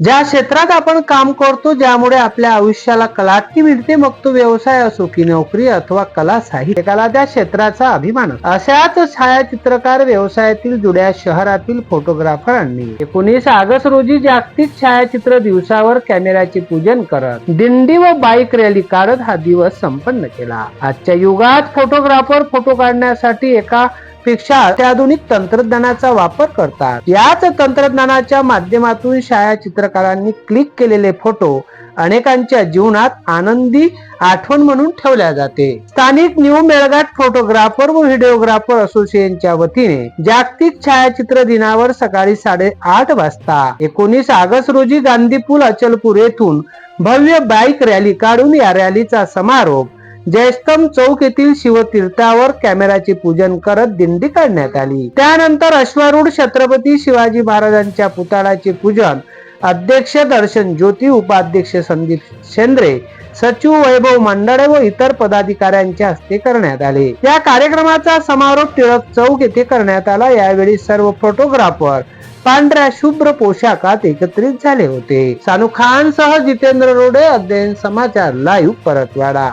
ज्या क्षेत्रात आपण काम करतो ज्यामुळे आपल्या आयुष्याला कलाटणी मिळते मग तो व्यवसाय असो की नोकरी अथवा कला साहित्यकाला त्या क्षेत्राचा अभिमान अशाच छायाचित्रकार व्यवसायातील जुड्या शहरातील फोटोग्राफरांनी एकोणीस ऑगस्ट रोजी जागतिक छायाचित्र दिवसावर कॅमेऱ्याचे पूजन करत दिंडी व बाईक रॅली काढत हा दिवस संपन्न केला. आजच्या युगात फोटोग्राफर फोटो काढण्यासाठी एका पेक्षा अत्याधुनिक तंत्रज्ञानाचा वापर करतात. याच तंत्रज्ञानाच्या माध्यमातून छायाचित्रकारांनी क्लिक केलेले फोटो अनेकांच्या जीवनात आनंदी आठवण म्हणून ठेवल्या जाते. स्थानिक न्यू मेळघाट फोटोग्राफर व व्हिडिओग्राफर असोसिएशनच्या वतीने जागतिक छायाचित्र दिनावर सकाळी साडेआठ वाजता एकोणीस ऑगस्ट रोजी गांधीपूल अचलपूर येथून भव्य बाईक रॅली काढून या रॅलीचा समारोप जयस्तंभ चौक येथील शिवतीर्थावर कॅमेराचे पूजन करत दिंडी काढण्यात आली. त्यानंतर अश्वारूढ छत्रपती शिवाजी महाराजांच्या पुतळ्याचे पूजन अध्यक्ष दर्शन ज्योती उपाध्यक्ष संदीप शेंद्रे सचिव वैभव मंडळे व इतर पदाधिकाऱ्यांच्या हस्ते करण्यात आले. या कार्यक्रमाचा समारोप टिळक चौक येथे करण्यात आला. यावेळी सर्व फोटोग्राफर पांढऱ्या शुभ्र पोशाखात एकत्रित झाले होते. सानू खान सह जितेंद्र रोडे अध्ययन समाचार लाईव्ह परतवाडा.